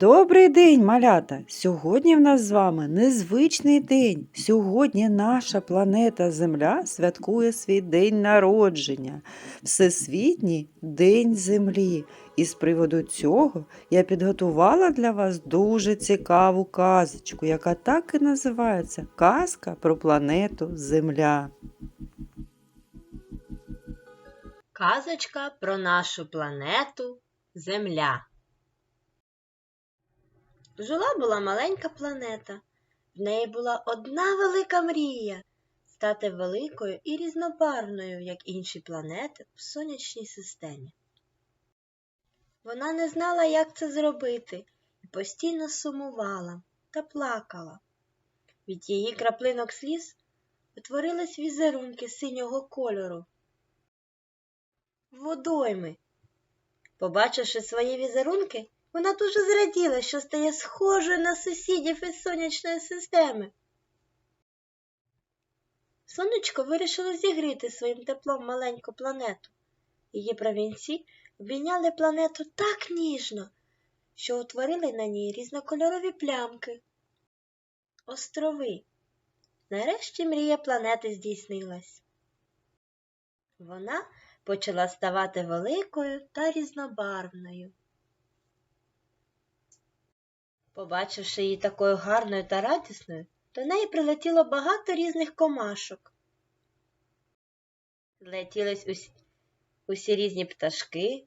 Добрий день, малята! Сьогодні в нас з вами незвичний день. Сьогодні наша планета Земля святкує свій день народження, Всесвітній День Землі. І з приводу цього я підготувала для вас дуже цікаву казочку, яка так і називається Казка про планету Земля. Казочка про нашу планету Земля. Жила була маленька планета. В неї була одна велика мрія стати великою і різнобарвною, як інші планети в сонячній системі. Вона не знала, як це зробити, і постійно сумувала та плакала. Від її краплинок сліз утворились візерунки синього кольору. Водойми. Побачивши свої візерунки, вона дуже зраділа, що стає схожою на сусідів із сонячної системи. Сонечко вирішило зігріти своїм теплом маленьку планету. Її промінці обійняли планету так ніжно, що утворили на ній різнокольорові плямки. Острови. Нарешті мрія планети здійснилась. Вона почала ставати великою та різнобарвною. Побачивши її такою гарною та радісною, до неї прилетіло багато різних комашок. Злетілись усі, усі різні пташки,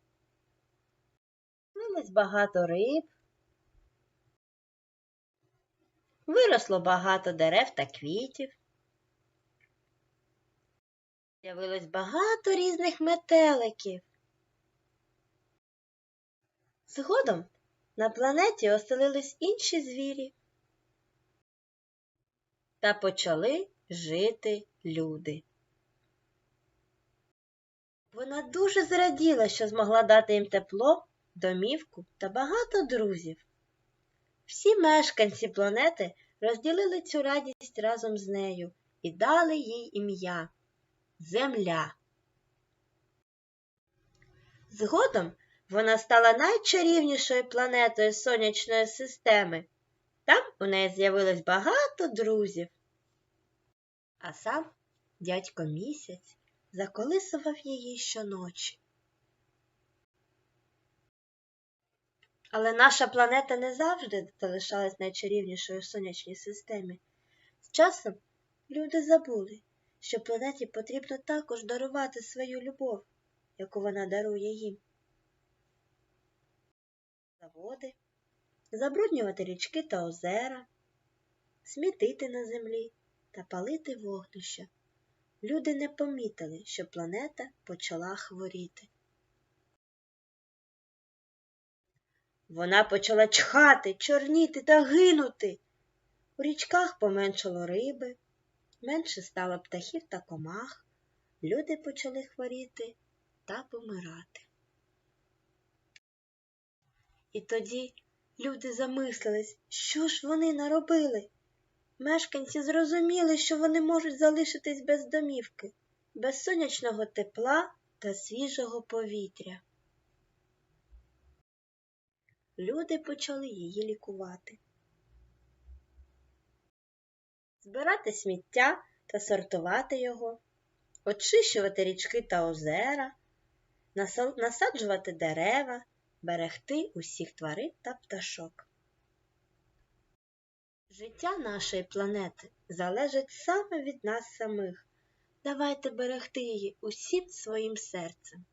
злилось багато риб, виросло багато дерев та квітів. З'явилось багато різних метеликів. Згодом на планеті оселились інші звірі. Та почали жити люди. Вона дуже зраділа, що змогла дати їм тепло, домівку та багато друзів. Всі мешканці планети розділили цю радість разом з нею і дали їй ім'я Земля. Згодом вона стала найчарівнішою планетою сонячної системи. Там у неї з'явилось багато друзів. А сам дядько місяць заколисував її щоночі. Але наша планета не завжди залишалась найчарівнішою в сонячній системі. З часом люди забули, що планеті потрібно також дарувати свою любов, яку вона дарує їм. Заводи, забруднювати річки та озера, смітити на землі та палити вогнища. Люди не помітили, що планета почала хворіти. Вона почала чхати, чорніти та гинути. У річках поменшало риби, менше стало птахів та комах, люди почали хворіти та помирати. І тоді люди замислились, що ж вони наробили. Мешканці зрозуміли, що вони можуть залишитись без домівки, без сонячного тепла та свіжого повітря. Люди почали її лікувати. Збирати сміття та сортувати його, очищувати річки та озера, насаджувати дерева, берегти усіх тварин та пташок. Життя нашої планети залежить саме від нас самих. Давайте берегти її усім своїм серцем.